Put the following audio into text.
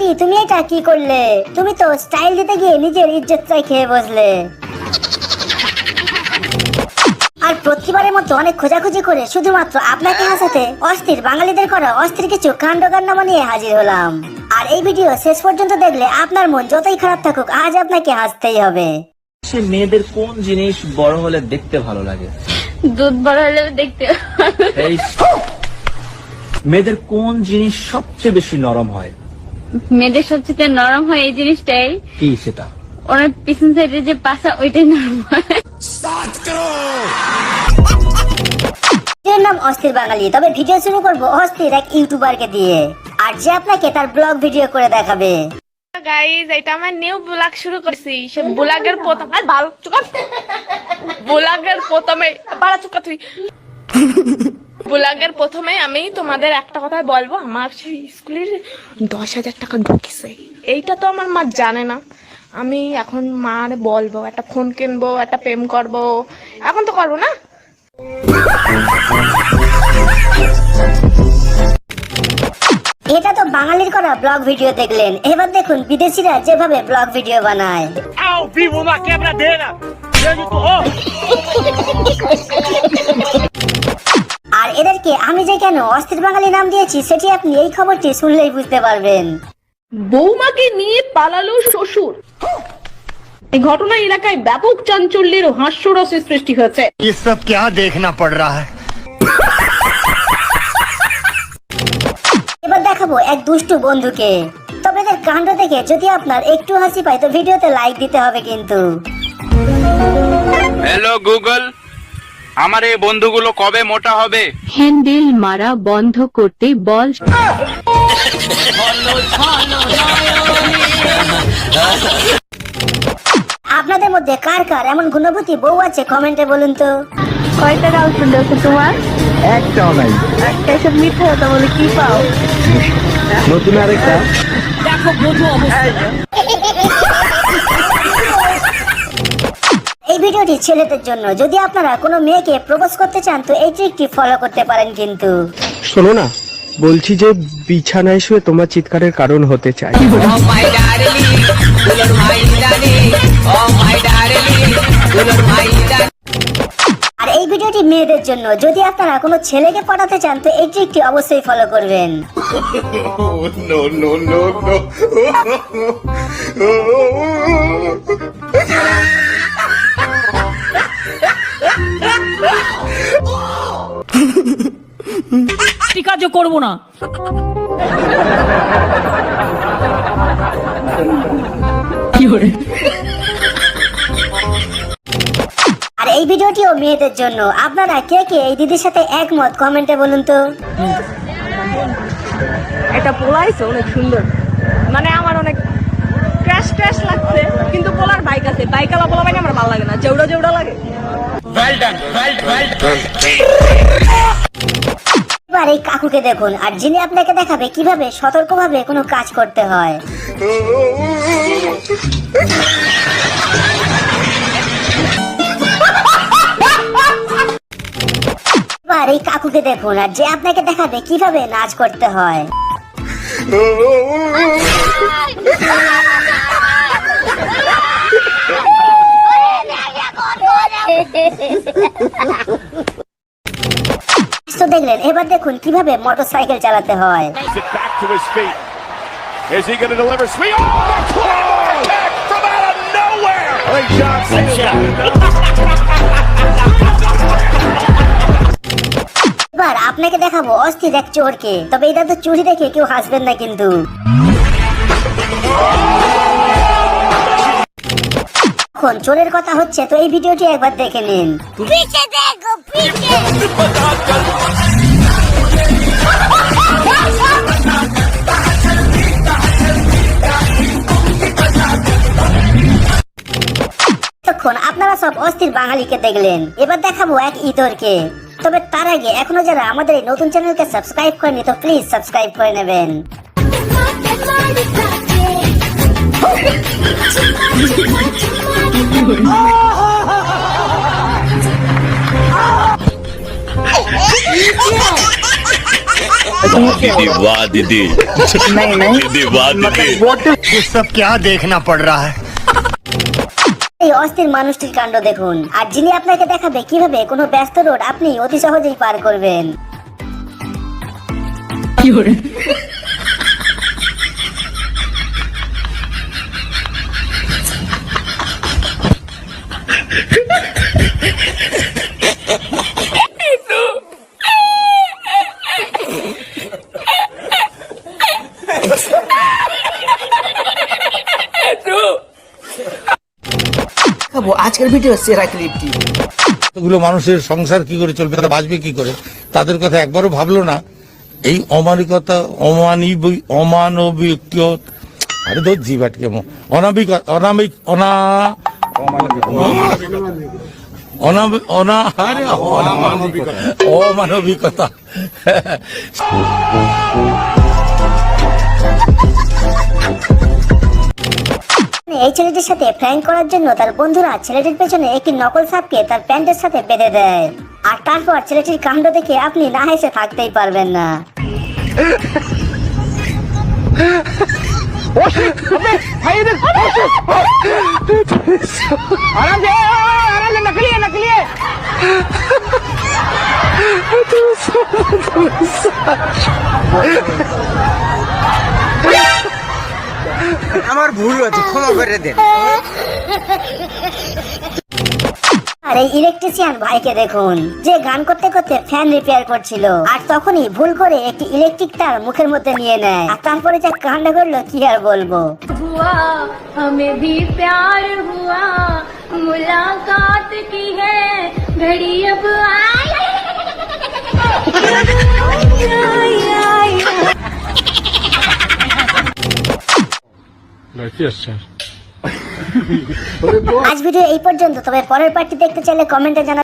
দিদি তুমি এটা কি করলে? তুমি তো স্টাইল দিতে গিয়ে নিজের ইজ্জতটাই খেয়ে বসলে। আর প্রতিবারের মতো অনেক খোঁজাখুঁজি করে শুধুমাত্র আপনাকে হাসাতে অস্থির বাঙালিদের করা অস্থির কিছু কাণ্ড কান্নামা নিয়ে হাজির হলাম। আর এই ভিডিও শেষ পর্যন্ত দেখলে আপনার মন যতই খারাপ থাকুক আজ আপনাকে হাসতেই হবে। সে মেয়েদের কোন জিনিস বড় হলে দেখতে ভালো লাগে? দুধ বড় হলে দেখতে মেয়েদের কোন জিনিস সবচেয়ে বেশি নরম হয়? মেয়েদের সবচেয়ে নরম হয় এই জিনিসটাই। কি সেটা? ওনার পিছন সাইডে যে পাশা ওইটাই নরম হয়। এর নাম অস্থির বাঙালি তবে ভিডিও শুরু করব অস্থির এক ইউটিউবারকে দিয়ে। আর যে আপনাকে তার ব্লগ ভিডিও করে দেখাবে। গাইজ এটা আমার নিউ ব্লগ শুরু করছি। সে ব্লগের প্রথম আর ভালো চুকা ব্লগের প্রথমে বাড়া চুকা তুই ব্লগের প্রথমে আমি তোমাদের একটা কথা বলব আমার সেই স্কুলের দশ হাজার টাকা ঢুকেছে। এইটা তো আমার মা জানে না। আমি এখন মার বলব একটা ফোন কিনবো একটা প্রেম করব। এখন তো করব না। এটা তো বাঙালির করা ব্লগ ভিডিও দেখলেন। এবার দেখুন বিদেশিরা যেভাবে ব্লগ ভিডিও বানায়। আর এদেরকে আমি যে কেন অস্থির বাঙালি নাম দিয়েছি সেটি আপনি এই খবরটি শুনলেই বুঝতে পারবেন বৌমাকে নিয়ে পালালো শ্বশুর এই ঘটনা এলাকায় ব্যাপক চাঞ্চল্যের ও হাস্যরসের সৃষ্টি হয়েছে ये सब क्या देखना पड़ रहा है এবার দেখাবো এক দুষ্টু বন্ধুকে তবে এদের কাণ্ড দেখে যদি আপনার একটু হাসি পায় তো ভিডিওতে লাইক দিতে হবে কিন্তু হ্যালো গুগল আমার এই বন্ধুগুলো কবে মোটা হবে? হ্যান্ডেল মারা বন্ধ করতে বল। আপনাদের মধ্যে কার কার এমন গুণবতী বউ আছে কমেন্টে বলুন তো? কয়টা গার্লফ্রেন্ড আছে তোমার? একটাও নাই। একটা এসব মিথ্যা কথা বলে কি পাও? নতুন আরেকটা। এই ভিডিওটি ছেলেদের জন্য যদি আপনারা কোনো মেয়েকে প্রপোজ করতে চান তো এই ট্রিকটি ফলো করতে পারেন কিন্তু শোনো না বলছি যে বিছানায় শুয়ে তোমার চিৎকারের কারণ হতে চাই আর এই ভিডিওটি মেয়েদের জন্য যদি আপনারা কোনো ছেলেকে পটাতে চান তো এই ট্রিকটি অবশ্যই ফলো করবেন কাজও করব না। আর এই ভিডিওটিও মেয়েদের জন্য। আপনারা কে কে এই দিদির সাথে একমত? কমেন্টে বলুন তো। এটা পোলাইছে অনেক সুন্দর। মানে আমার অনেক ক্র্যাশ ক্র্যাশ লাগছে কিন্তু পোলার বাইক আছে। বাইক আলা পোলা বাইক আমার ভালো লাগে না। জেউড়া জেউড়া লাগে। এবার এই কাকুকে দেখুন আর যিনি আপনাকে দেখাবে কীভাবে সতর্কভাবে কোনো কাজ করতে হয় এবার এই কাকুকে দেখুন আর যে আপনাকে দেখাবে কীভাবে নাচ করতে হয় দেখলেন এবার দেখুন কীভাবে মোটরসাইকেল চালাতে হয় back to his feet. Is he going to deliver? Sweet. Oh, attack from out of nowhere. Ray Johnson. এবার আপনাকে দেখাবো অস্থির এক চোরকে তবে এটা তো চুরি দেখে কেউ হাসবেন না কিন্তু এখন চোরের কথা হচ্ছে তো এই ভিডিওটি একবার দেখে নিন সব অস্থির বাঙালিকে দেখলেন এবার দেখাবো এক ইতরকে তবে তার আগে এখনো যারা আমাদের এই নতুন চ্যানেলকে সাবস্ক্রাইব করেনি তো প্লিজ সাবস্ক্রাইব করে নেবেন दीदी वाह दीदी नहीं नहीं दीदी वाह दीदी ये सब क्या देखना पड़ रहा है এই অস্থির মানুষটির কাণ্ড দেখুন। আর যিনি আপনাকে দেখাবে কীভাবে কোনো ব্যস্ত রোড আপনি অতি সহজেই পার করবেন। আজকের ভিডিও সেরা ক্লিপটি গুলো মানুষের সংসার কি করে চলবে, তারা বাঁচবে কি করে? তাদের কথা একবারও ভাবলো না। এই অমানিকতা অমানবিক অমানবিক আরে ধর জিবাটকে অনাবিক, অনামিক, অনা অমানবিকতা। এই ছেলেটির সাথে প্র্যাঙ্ক করার জন্য তার বন্ধুরা ছেলেটির পেছনে একটি নকল সাপকে তার প্যান্টের সাথে বেঁধে দেয়। আর তারপর ছেলেটির কাণ্ড দেখে আপনি না হেসে থাকতেই পারবেন না। আমার ভুল হয়েছে ক্ষমা করে দেন আর এই ইলেকট্রিশিয়ান ভাইকে দেখুন যে গান করতে করতে ফ্যান রিপেয়ার করছিল আর তখনই ভুল করে একটি ইলেকট্রিক তার মুখের মধ্যে নিয়ে নেয় আর তারপরে যা কাণ্ড করলো কি আর বলবো हुआ हमें भी प्यार हुआ मुलाकात की है घड़ी अब आई আজ ভিডিও এই পর্যন্ত তবে পরের পার্টি দেখতে চাইলে কমেন্টে জানা